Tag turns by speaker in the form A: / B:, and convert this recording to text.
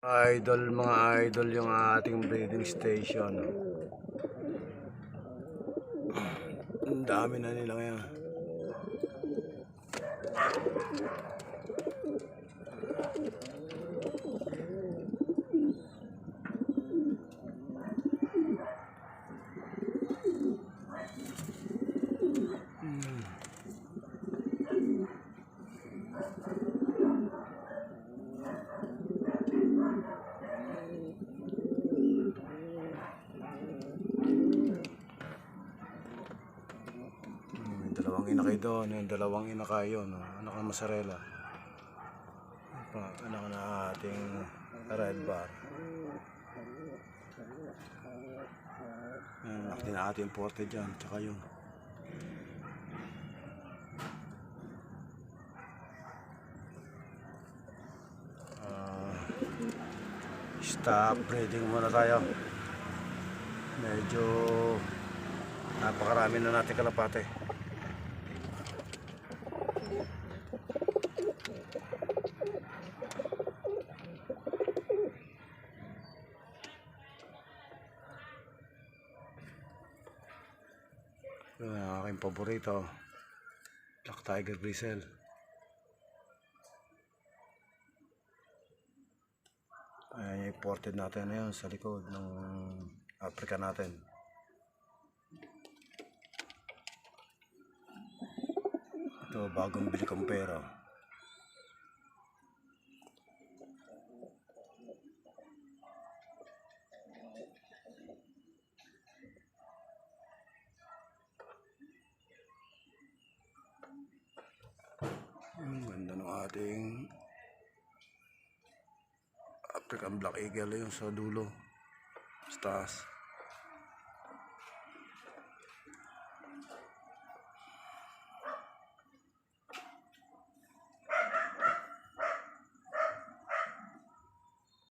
A: Idol, mga idol yung ating breeding station. oh. Ang dami na nila ngayon. Hmm, May dalawang inakay doon, yung dalawang inakay yun, oh. anak ng masarela. Anak na ating red bar. Yan, anak din ating porte dyan, tsaka yun. Ah, stop breeding muna tayo. Medyo Napakarami na natin kalapate. Yun ang aking paborito. Black Tiger Bristle. Ayan yung imported natin na yun sa likod ng Africa natin. Ito, bagong bili kong pera. Ang ganda ng ating African Black Eagle yung sa dulo. Sa taas.